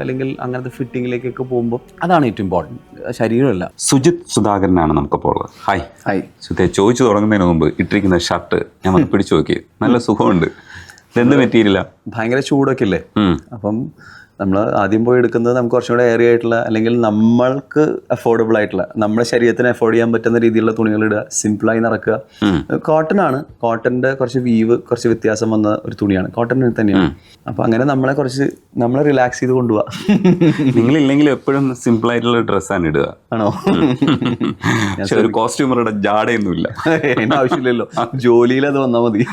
അല്ലെങ്കിൽ അങ്ങനത്തെ ഫിറ്റിങ്ങിലേക്കൊക്കെ പോകുമ്പോൾ അതാണ് ഏറ്റവും ഇമ്പോർട്ടന്റ് ശരീരമല്ല. സുജിത് സുധാകരനാണ് നമുക്കിപ്പോൾ ഉള്ളത്. ഹായ് ഹായ് സുധേ ചോദിച്ചു തുടങ്ങുന്നതിന് മുമ്പ് ഇട്ടിരിക്കുന്ന ഷർട്ട് ഞാൻ വന്ന് പിടിച്ചു നോക്കി. നല്ല സുഖമുണ്ട്. എന്ത് മെറ്റീരിയലാ ഭയങ്കര ചൂടൊക്കെ ഇല്ലേ? അപ്പം നമ്മൾ ആദ്യം പോയി എടുക്കുന്നത് നമുക്ക് കുറച്ചും കൂടെ ഏറിയ ആയിട്ടുള്ള അല്ലെങ്കിൽ നമ്മൾക്ക് അഫോർഡബിൾ ആയിട്ടുള്ള നമ്മുടെ ശരീരത്തിന് അഫോർഡ് ചെയ്യാൻ പറ്റുന്ന രീതിയിലുള്ള തുണികൾ ഇടുക സിമ്പിളായി നടക്കുക കോട്ടൺ ആണ്. കോട്ടന്റെ കുറച്ച് വീവ് കുറച്ച് വ്യത്യാസം വന്ന ഒരു തുണിയാണ്. കോട്ടൺ തന്നെയാണ്. അപ്പൊ അങ്ങനെ നമ്മളെ കുറച്ച് നമ്മളെ റിലാക്സ് ചെയ്ത് കൊണ്ടുപോവാ. നിങ്ങളില്ലെങ്കിൽ എപ്പോഴും സിമ്പിൾ ആയിട്ടുള്ള ഡ്രസ്സാണ് ഇടുക. ആണോ? ഒരു കോസ്റ്റ്യൂമറുടെ ജാടയൊന്നുമില്ല. അതിന്റെ ആവശ്യമില്ലല്ലോ. ജോലിയിൽ അത് വന്നാൽ മതി.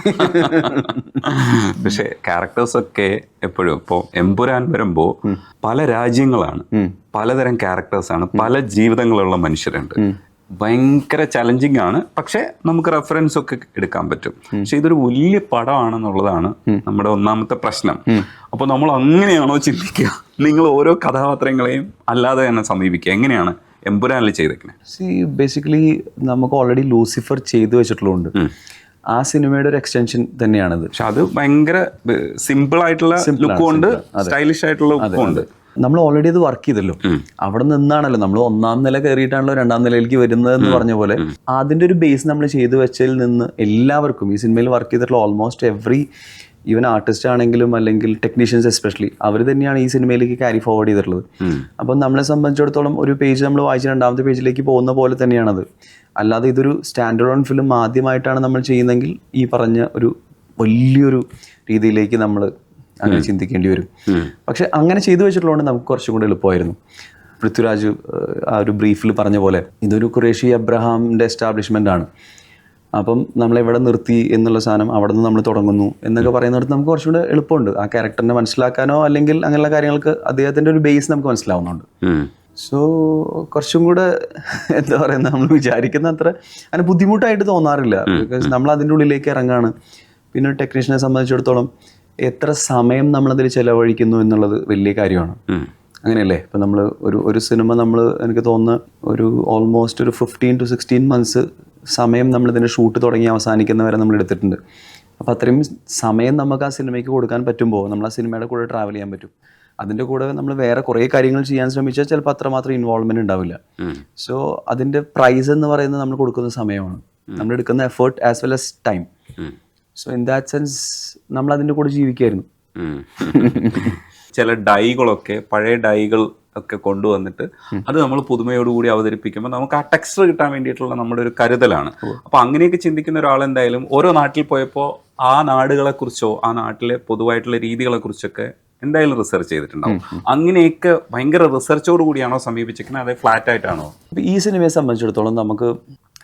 പക്ഷെ ക്യാരക്ടേഴ്സ് ഒക്കെ എപ്പോഴും ഇപ്പോൾ എമ്പുരാൻ വരുമ്പോൾ പല രാജ്യങ്ങളാണ് പലതരം ക്യാരക്ടേഴ്സാണ് പല ജീവിതങ്ങളുള്ള മനുഷ്യരുണ്ട്. ഭയങ്കര ചലഞ്ചിങ് ആണ് പക്ഷെ നമുക്ക് റെഫറൻസ് ഒക്കെ എടുക്കാൻ പറ്റും. പക്ഷെ ഇതൊരു വലിയ പടമാണെന്നുള്ളതാണ് നമ്മുടെ ഒന്നാമത്തെ പ്രശ്നം. അപ്പോൾ നമ്മൾ അങ്ങനെയാണോ ചിന്തിക്കുക? നിങ്ങൾ ഓരോ കഥാപാത്രങ്ങളെയും അല്ലാതെ തന്നെ സമീപിക്കുക. എങ്ങനെയാണ് എംപുരാനിൽ ചെയ്തേക്കുന്നത് സി ബേസിക്കലി നമുക്ക് ഓൾറെഡി ലൂസിഫർ ചെയ്തു വെച്ചിട്ടുള്ളതുകൊണ്ട് ആ സിനിമയുടെ ഒരു എക്സ്റ്റൻഷൻ തന്നെയാണ് പക്ഷെ അത് ഭയങ്കര സിമ്പിൾ ആയിട്ടുള്ള ലുക്കും ഉണ്ട് സ്റ്റൈലിഷ് ആയിട്ടുള്ള ലുക്കും ഉണ്ട്. നമ്മൾ ഓൾറെഡി അത് വർക്ക് ചെയ്തല്ലോ. അവിടെ നിന്നാണല്ലോ നമ്മൾ ഒന്നാം നില കയറിയിട്ടാണല്ലോ രണ്ടാം നിലയിലേക്ക് വരുന്നത് എന്ന് പറഞ്ഞ പോലെ അതിന്റെ ഒരു ബേസ് നമ്മൾ ചെയ്തു വെച്ചതിൽ നിന്ന് എല്ലാവർക്കും ഈ സിനിമയിൽ വർക്ക് ചെയ്തിട്ടുള്ള ഓൾമോസ്റ്റ് എവറി ഈവൻ ആർട്ടിസ്റ്റ് ആണെങ്കിലും അല്ലെങ്കിൽ ടെക്നീഷ്യൻസ് എസ്പെഷ്യലി അവർ തന്നെയാണ് ഈ സിനിമയിലേക്ക് ക്യാരി ഫോർവേഡ് ചെയ്തിട്ടുള്ളത്. അപ്പം നമ്മളെ സംബന്ധിച്ചിടത്തോളം ഒരു പേജ് നമ്മൾ വായിച്ച രണ്ടാമത്തെ പേജിലേക്ക് പോകുന്ന പോലെ തന്നെയാണത്. അല്ലാതെ ഇതൊരു സ്റ്റാൻഡേർഡ് ഓൺ ഫിലിം ആദ്യമായിട്ടാണ് നമ്മൾ ചെയ്യുന്നതെങ്കിൽ ഈ പറഞ്ഞ ഒരു വലിയൊരു രീതിയിലേക്ക് നമ്മൾ അങ്ങനെ ചിന്തിക്കേണ്ടി വരും. പക്ഷെ അങ്ങനെ ചെയ്തു വെച്ചിട്ടുള്ളതുകൊണ്ട് നമുക്ക് കുറച്ചും കൂടെ എളുപ്പമായിരുന്നു. പൃഥ്വിരാജ് ആ ഒരു ബ്രീഫിൽ പറഞ്ഞ പോലെ ഇതൊരു ക്രേഷി അബ്രഹാമിന്റെ എസ്റ്റാബ്ലിഷ്മെന്റ് ആണ്. അപ്പം നമ്മളെവിടെ നിർത്തി എന്നുള്ള സാധനം അവിടെ നിന്ന് നമ്മൾ തുടങ്ങുന്നു എന്നൊക്കെ പറയുന്നിടത്ത് നമുക്ക് കുറച്ചുകൂടെ എളുപ്പമുണ്ട്. ആ ക്യാരക്ടറിനെ മനസ്സിലാക്കാനോ അല്ലെങ്കിൽ അങ്ങനെയുള്ള കാര്യങ്ങൾക്ക് അദ്ദേഹത്തിന്റെ ഒരു ബേസ് നമുക്ക് മനസ്സിലാവുന്നുണ്ട്. സോ കുറച്ചും കൂടെ എന്താ പറയുക നമ്മൾ വിചാരിക്കുന്ന അത്ര അങ്ങനെ ബുദ്ധിമുട്ടായിട്ട് തോന്നാറില്ല. ബിക്കോസ് നമ്മൾ അതിന്റെ ഉള്ളിലേക്ക് ഇറങ്ങാണ്. പിന്നെ ടെക്നീഷ്യനെ സംബന്ധിച്ചിടത്തോളം എത്ര സമയം നമ്മളതിൽ ചെലവഴിക്കുന്നു എന്നുള്ളത് വലിയ കാര്യമാണ്. അങ്ങനെയല്ലേ? ഇപ്പം നമ്മൾ ഒരു ഒരു സിനിമ നമ്മൾ എനിക്ക് തോന്നുന്ന ഒരു ഓൾമോസ്റ്റ് ഒരു ഫിഫ്റ്റീൻ ടു സിക്സ്റ്റീൻ മന്ത്സ് സമയം നമ്മൾ ഇതിന്റെ ഷൂട്ട് തുടങ്ങി അവസാനിക്കുന്നവരെ നമ്മൾ എടുത്തിട്ടുണ്ട്. അപ്പോൾ അത്രയും സമയം നമുക്ക് ആ സിനിമയ്ക്ക് കൊടുക്കാൻ പറ്റുമ്പോൾ നമ്മൾ ആ സിനിമയുടെ കൂടെ ട്രാവൽ ചെയ്യാൻ പറ്റും. അതിന്റെ കൂടെ നമ്മൾ വേറെ കുറേ കാര്യങ്ങൾ ചെയ്യാൻ ശ്രമിച്ചാൽ ചിലപ്പോൾ അത്രമാത്രം ഇൻവോൾവ്മെന്റ് ഉണ്ടാവില്ല. സോ അതിന്റെ പ്രൈസ് എന്ന് പറയുന്നത് നമ്മൾ കൊടുക്കുന്ന സമയമാണ്. നമ്മൾ എടുക്കുന്ന effort as well as time so in that sense നമ്മൾ അതിന്റെ കൂടെ ജീവിക്കായിരുന്നു. ചില ഡൈകളൊക്കെ പഴയ ഡൈകൾ ഒക്കെ കൊണ്ടുവന്നിട്ട് അത് നമ്മൾ പുതുമയോടുകൂടി അവതരിപ്പിക്കുമ്പോൾ നമുക്ക് ആ ടെക്സ്റ്റർ കിട്ടാൻ വേണ്ടിയിട്ടുള്ള നമ്മുടെ ഒരു കരുതലാണ്. അപ്പൊ അങ്ങനെയൊക്കെ ചിന്തിക്കുന്ന ഒരാൾ എന്തായാലും ഓരോ നാട്ടിൽ പോയപ്പോൾ ആ നാടുകളെ കുറിച്ചോ ആ നാട്ടിലെ പൊതുവായിട്ടുള്ള രീതികളെ കുറിച്ചൊക്കെ എന്തായാലും റിസർച്ച് ചെയ്തിട്ടുണ്ടാവും. അങ്ങനെയൊക്കെ ഭയങ്കര റിസർച്ചോട് കൂടിയാണോ സമീപിച്ചിരിക്കുന്നത്? അതെ ഫ്ലാറ്റ് ആയിട്ടാണോ? ഈ സിനിമയെ സംബന്ധിച്ചിടത്തോളം നമുക്ക്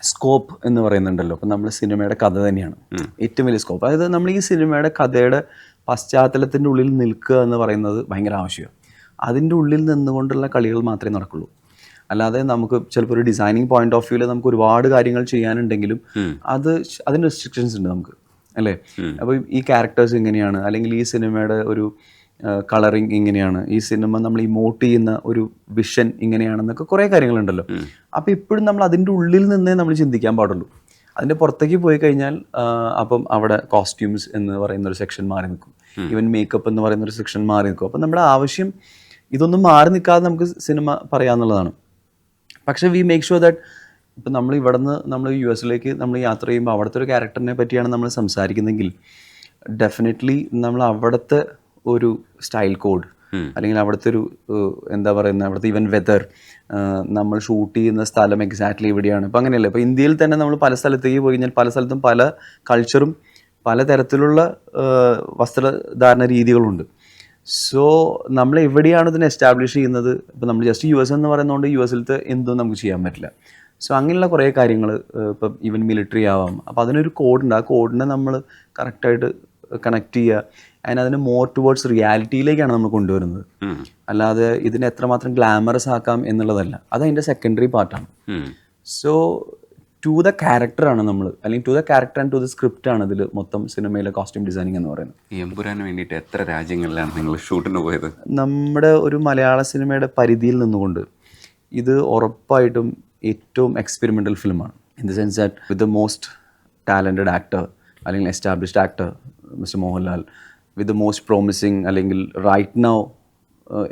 സ്കോപ്പ് എന്ന് പറയുന്നുണ്ടല്ലോ. അപ്പം നമ്മൾ സിനിമയുടെ കഥ തന്നെയാണ്. ഏറ്റവും വലിയ സ്കോപ്പ് അതായത് നമ്മൾ ഈ സിനിമയുടെ കഥയുടെ പശ്ചാത്തലത്തിന്റെ ഉള്ളിൽ നിൽക്കുക എന്ന് പറയുന്നത് ഭയങ്കര ആവശ്യമാണ്. അതിന്റെ ഉള്ളിൽ നിന്നുകൊണ്ടുള്ള കളികൾ മാത്രമേ നടക്കുള്ളൂ. അല്ലാതെ നമുക്ക് ചിലപ്പോൾ ഒരു ഡിസൈനിങ് പോയിന്റ് ഓഫ് വ്യൂവിൽ നമുക്ക് ഒരുപാട് കാര്യങ്ങൾ ചെയ്യാനുണ്ടെങ്കിലും അത് അതിന് റെസ്ട്രിക്ഷൻസ് ഉണ്ട് നമുക്ക് അല്ലേ? അപ്പോൾ ഈ ക്യാരക്ടേഴ്സ് ഇങ്ങനെയാണ് അല്ലെങ്കിൽ ഈ സിനിമയുടെ ഒരു കളറിങ് ഇങ്ങനെയാണ് ഈ സിനിമ നമ്മൾ ഇമോട്ട് ചെയ്യുന്ന ഒരു വിഷൻ ഇങ്ങനെയാണെന്നൊക്കെ കുറേ കാര്യങ്ങളുണ്ടല്ലോ. അപ്പോൾ ഇപ്പോഴും നമ്മൾ അതിന്റെ ഉള്ളിൽ നിന്നേ നമ്മൾ ചിന്തിക്കാൻ പാടുള്ളൂ. അതിന്റെ പുറത്തേക്ക് പോയി കഴിഞ്ഞാൽ അപ്പം അവിടെ കോസ്റ്റ്യൂംസ് എന്ന് പറയുന്ന ഒരു സെക്ഷൻ മാറി നിൽക്കും. ഈവൻ മേക്കപ്പ് എന്ന് പറയുന്ന ഒരു സെക്ഷൻ മാറി നിൽക്കും. അപ്പം നമ്മുടെ ആവശ്യം ഇതൊന്നും മാറി നിൽക്കാതെ നമുക്ക് സിനിമ പറയാന്നുള്ളതാണ്. പക്ഷേ വി മേക്ക് ഷുവർ ദാറ്റ് ഇപ്പം നമ്മൾ ഇവിടുന്ന് നമ്മൾ യു എസിലേക്ക് നമ്മൾ യാത്ര ചെയ്യുമ്പോൾ അവിടുത്തെ ഒരു ക്യാരക്ടറിനെ പറ്റിയാണ് നമ്മൾ സംസാരിക്കുന്നതെങ്കിൽ ഡെഫിനറ്റ്ലി നമ്മൾ അവിടുത്തെ ഒരു സ്റ്റൈൽ കോഡ് അല്ലെങ്കിൽ അവിടുത്തെ ഒരു എന്താ പറയുന്നത് അവിടുത്തെ ഈവൻ വെതർ നമ്മൾ ഷൂട്ട് ചെയ്യുന്ന സ്ഥലം എക്സാക്ട്ലി എവിടെയാണ്. ഇപ്പം അങ്ങനെയല്ലേ? ഇപ്പോൾ ഇന്ത്യയിൽ തന്നെ നമ്മൾ പല സ്ഥലത്തേക്ക് പോയി കഴിഞ്ഞാൽ പല സ്ഥലത്തും പല കൾച്ചറും പലതരത്തിലുള്ള വസ്ത്രധാരണ രീതികളുണ്ട്. സോ നമ്മൾ എവിടെയാണ് ഇതിനെ എസ്റ്റാബ്ലിഷ് ചെയ്യുന്നത്? ഇപ്പം നമ്മൾ ജസ്റ്റ് യു എസ് എന്ന് പറയുന്നതുകൊണ്ട് യു എസിലത്തെ എന്തും നമുക്ക് ചെയ്യാൻ പറ്റില്ല. സോ അങ്ങനെയുള്ള കുറേ കാര്യങ്ങൾ ഇപ്പം ഈവൻ മിലിറ്ററി ആവാം. അപ്പോൾ അതിനൊരു കോഡുണ്ട് ആ കോഡിനെ നമ്മൾ കറക്റ്റായിട്ട് കണക്ട് ചെയ്യുക അതിന് അതിനെ മോർ ടുവേർഡ്സ് റിയാലിറ്റിയിലേക്കാണ് നമ്മൾ കൊണ്ടുവരുന്നത്. അല്ലാതെ ഇതിനെ എത്രമാത്രം ഗ്ലാമറസ് ആക്കാം എന്നുള്ളതല്ല. അത് അതിന്റെ സെക്കൻഡറി പാർട്ടാണ്. സോ ടു ദ ക്യാരക്ടറാണ് നമ്മൾ അല്ലെങ്കിൽ to the character and to the script ആണ് ഇതിൽ മൊത്തം സിനിമയിലെ കോസ്റ്റ്യൂം ഡിസൈനിങ് എന്ന് പറയുന്നത്. ഈ എമ്പുരാന് വേണ്ടിയിട്ട് എത്ര രാജ്യങ്ങളിലാണ് നിങ്ങൾ ഷൂട്ടിന് പോയത്? നമ്മുടെ ഒരു മലയാള സിനിമയുടെ പരിധിയിൽ നിന്നുകൊണ്ട് ഇത് ഉറപ്പായിട്ടും ഏറ്റവും എക്സ്പെരിമെന്റൽ ഫിലിമാണ് in the sense that with the most talented actor അല്ലെങ്കിൽ established actor mister Mohanlal with the most promising അല്ലെങ്കിൽ റൈറ്റ് നൗ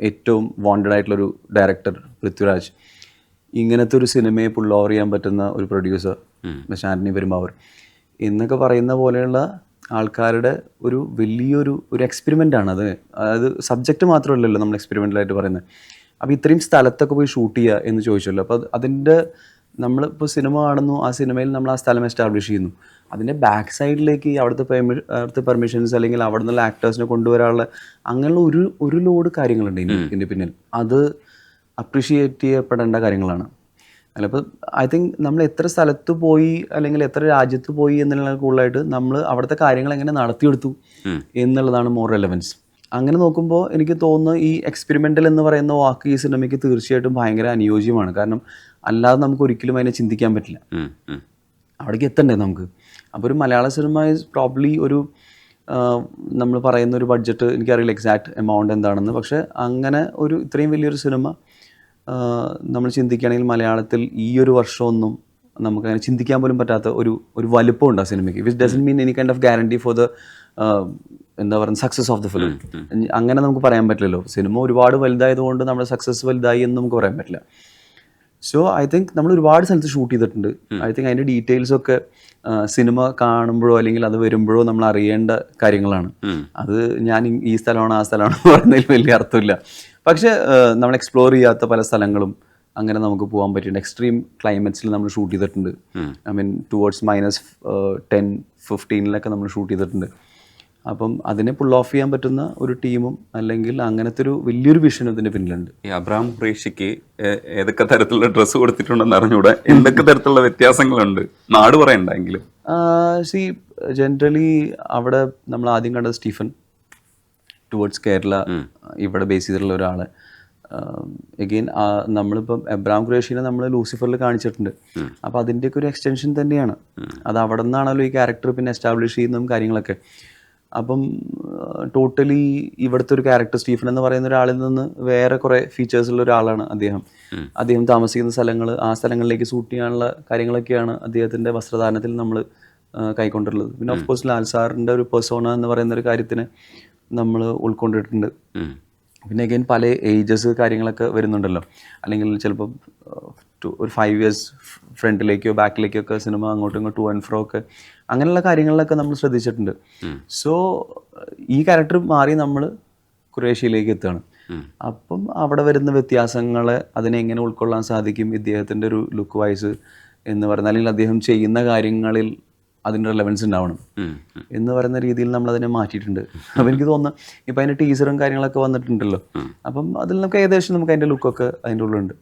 ഏറ്റവും വാണ്ടഡ് ആയിട്ടുള്ളൊരു ഡയറക്ടർ പൃഥ്വിരാജ് ഇങ്ങനത്തെ ഒരു സിനിമയെ പുള്ള ഓവർ ചെയ്യാൻ പറ്റുന്ന ഒരു പ്രൊഡ്യൂസർ ശാന്തിനി പെരുമാവൂർ എന്നൊക്കെ പറയുന്ന പോലെയുള്ള ആൾക്കാരുടെ ഒരു വലിയൊരു ഒരു എക്സ്പെരിമെന്റ് ആണ് അത്. അതായത് സബ്ജക്റ്റ് മാത്രമല്ലല്ലോ നമ്മൾ എക്സ്പെരിമെന്റലായിട്ട് പറയുന്നത്. അപ്പോൾ ഇത്രയും സ്ഥലത്തൊക്കെ പോയി ഷൂട്ട് ചെയ്യുക എന്ന് ചോദിച്ചല്ലോ. അപ്പോൾ അതിന്റെ നമ്മളിപ്പോൾ സിനിമ കാണുന്നു ആ സിനിമയിൽ നമ്മൾ ആ സ്ഥലം എസ്റ്റാബ്ലിഷ് ചെയ്യുന്നു. അതിന്റെ ബാക്ക് സൈഡിലേക്ക് അവിടുത്തെ പെർമി അവിടുത്തെ പെർമിഷൻസ് അല്ലെങ്കിൽ അവിടെ നിന്നുള്ള ആക്ടേഴ്സിനെ കൊണ്ടുവരാനുള്ള അങ്ങനെയുള്ള ഒരു ഒരു ലോഡ് കാര്യങ്ങളുണ്ട് ഇനി ഇതിന്റെ പിന്നിൽ. അത് അപ്രിഷിയേറ്റ് ചെയ്യപ്പെടേണ്ട കാര്യങ്ങളാണ്. അല്ലപ്പോൾ ഐ തിങ്ക് നമ്മൾ എത്ര സ്ഥലത്ത് പോയി അല്ലെങ്കിൽ എത്ര രാജ്യത്ത് പോയി എന്നുള്ള കൂടുതലായിട്ട് നമ്മൾ അവിടുത്തെ കാര്യങ്ങൾ എങ്ങനെ നടത്തിയെടുത്തു എന്നുള്ളതാണ് മോർ റെലവൻസ് അങ്ങനെ നോക്കുമ്പോൾ എനിക്ക് തോന്നുന്നു ഈ എക്സ്പെരിമെന്റൽ എന്ന് പറയുന്ന വാക്ക് ഈ സിനിമയ്ക്ക് തീർച്ചയായിട്ടും ഭയങ്കര അനുയോജ്യമാണ്. കാരണം അല്ലാതെ നമുക്ക് ഒരിക്കലും അതിനെ ചിന്തിക്കാൻ പറ്റില്ല. അവിടേക്ക് എത്തണ്ടേ നമുക്ക്? അപ്പോൾ ഒരു മലയാള സിനിമ ഇസ് പ്രോബ്ലി ഒരു നമ്മൾ പറയുന്ന ഒരു ബഡ്ജറ്റ് എനിക്കറിയില്ല എക്സാക്ട് എമൗണ്ട് എന്താണെന്ന്. പക്ഷേ അങ്ങനെ ഒരു ഇത്രയും വലിയൊരു സിനിമ നമ്മൾ ചിന്തിക്കുകയാണെങ്കിൽ മലയാളത്തിൽ ഈ ഒരു വർഷമൊന്നും നമുക്ക് അങ്ങനെ ചിന്തിക്കാൻ പോലും പറ്റാത്ത ഒരു ഒരു വലുപ്പമുണ്ട് ആ സിനിമയ്ക്ക്. Which doesn't mean any kind of guarantee for the എന്താ പറയുക സക്സസ് ഓഫ് ദ ഫിലിം അങ്ങനെ നമുക്ക് പറയാൻ പറ്റില്ലല്ലോ. സിനിമ ഒരുപാട് വലുതായതുകൊണ്ട് നമ്മുടെ സക്സസ് വലുതായി എന്ന് നമുക്ക് പറയാൻ പറ്റില്ല. സോ ഐ തിങ്ക് നമ്മൾ ഒരുപാട് സ്ഥലത്ത് ഷൂട്ട് ചെയ്തിട്ടുണ്ട്. ഐ തിങ്ക് അതിന്റെ ഡീറ്റെയിൽസ് ഒക്കെ സിനിമ കാണുമ്പോഴോ അല്ലെങ്കിൽ അത് വരുമ്പോഴോ നമ്മൾ അറിയേണ്ട കാര്യങ്ങളാണ്. അത് ഞാൻ ഈ- സ്ഥലമാണ് ആ സ്ഥലമാണ് പറഞ്ഞതിൽ പറയുന്നതിൽ വലിയ അർത്ഥമില്ല. പക്ഷേ നമ്മൾ എക്സ്പ്ലോർ ചെയ്യാത്ത പല സ്ഥലങ്ങളും അങ്ങനെ നമുക്ക് പോകാൻ പറ്റിയിട്ടുണ്ട്. എക്സ്ട്രീം ക്ലൈമറ്റ്സിൽ നമ്മൾ ഷൂട്ട് ചെയ്തിട്ടുണ്ട്. I mean towards minus ten ഫിഫ്റ്റീനിലൊക്കെ നമ്മൾ ഷൂട്ട് ചെയ്തിട്ടുണ്ട്. അപ്പം അതിനെ പുൾ ഓഫ് ചെയ്യാൻ പറ്റുന്ന ഒരു ടീമും അല്ലെങ്കിൽ അങ്ങനത്തെ ഒരു വലിയൊരു വിഷൻ ഇതിന്റെ പിന്നിലുണ്ട്. ഈ അബ്രാം ഖുറേഷിക്ക് ഏതൊക്കെ തരത്തിലുള്ള ഡ്രസ്സ് കൊടുത്തിട്ടുണ്ടെന്ന് അറിഞ്ഞൂടെ? എന്തൊക്കെ തരത്തിലുള്ള വ്യത്യാസങ്ങളുണ്ട്? നാട് പറയണ്ടെങ്കിലും സി ജനറലി അവിടെ നമ്മൾ ആദ്യം കണ്ടത് സ്റ്റീഫൻ. ടുവേർഡ്സ് കേരള ഇവിടെ ബേസ് ചെയ്തിട്ടുള്ള ഒരാൾ എഗെയിൻ നമ്മളിപ്പം എബ്രാം ഖുറേഷിനെ നമ്മൾ ലൂസിഫറിൽ കാണിച്ചിട്ടുണ്ട്. അപ്പോൾ അതിന്റെയൊക്കെ ഒരു എക്സ്റ്റൻഷൻ തന്നെയാണ്. അത് അവിടെ നിന്നാണല്ലോ ഈ ക്യാരക്ടർ പിന്നെ എസ്റ്റാബ്ലിഷ് ചെയ്യുന്നതും കാര്യങ്ങളൊക്കെ. അപ്പം ടോട്ടലി ഇവിടുത്തെ ഒരു ക്യാരക്ടർ സ്റ്റീഫൻ എന്ന് പറയുന്ന ഒരാളിൽ നിന്ന് വേറെ കുറേ ഫീച്ചേഴ്സ് ഉള്ള ഒരാളാണ് അദ്ദേഹം. അദ്ദേഹം താമസിക്കുന്ന സ്ഥലങ്ങൾ ആ സ്ഥലങ്ങളിലേക്ക് സൂട്ട് ചെയ്യാനുള്ള കാര്യങ്ങളൊക്കെയാണ് അദ്ദേഹത്തിന്റെ വസ്ത്രധാരണത്തിൽ നമ്മൾ കൈക്കൊണ്ടുള്ളത്. പിന്നെ ഓഫ് കോഴ്സ് ലാൽ സാറിന്റെ ഒരു പെർസോണ എന്ന് പറയുന്ന ഒരു കാര്യത്തിന് നമ്മൾ ഉൾക്കൊണ്ടിട്ടുണ്ട്. പിന്നെ അഗൈൻ പല ഏജസ് കാര്യങ്ങളൊക്കെ വരുന്നുണ്ടല്ലോ. അല്ലെങ്കിൽ ചിലപ്പോൾ ഒരു ഫൈവ് ഇയേഴ്സ് ഫ്രണ്ടിലേക്കോ ബാക്കിലേക്കോ ഒക്കെ സിനിമ അങ്ങോട്ടും ഇങ്ങോട്ടും ടു ആൻഡ് ഫ്രോ ഒക്കെ അങ്ങനെയുള്ള കാര്യങ്ങളിലൊക്കെ നമ്മൾ ശ്രദ്ധിച്ചിട്ടുണ്ട്. സോ ഈ ക്യാരക്ടർ മാറി നമ്മൾ കുറേഷ്യയിലേക്ക് എത്തുകയാണ്. അപ്പം അവിടെ വരുന്ന വ്യത്യാസങ്ങളെ അതിനെ എങ്ങനെ ഉൾക്കൊള്ളാൻ സാധിക്കും ഇദ്ദേഹത്തിന്റെ ഒരു ലുക്ക് വൈസ് എന്ന് പറഞ്ഞാൽ അല്ലെങ്കിൽ അദ്ദേഹം ചെയ്യുന്ന കാര്യങ്ങളിൽ അതിന്റെ റിലവൻസ് ഉണ്ടാവണം. എന്ന് പറയുന്ന രീതിയിൽ നമ്മൾ അതിനെ മാറ്റിയിട്ടുണ്ട്. അപ്പം എനിക്ക് തോന്നുന്നു ഇപ്പം അതിന്റെ ടീച്ചറും കാര്യങ്ങളൊക്കെ വന്നിട്ടുണ്ടല്ലോ. അപ്പം അതിൽ നമുക്ക് ഏകദേശം നമുക്ക് അതിന്റെ ലുക്കൊക്കെ അതിന്റെ ഉള്ളിലുണ്ട്.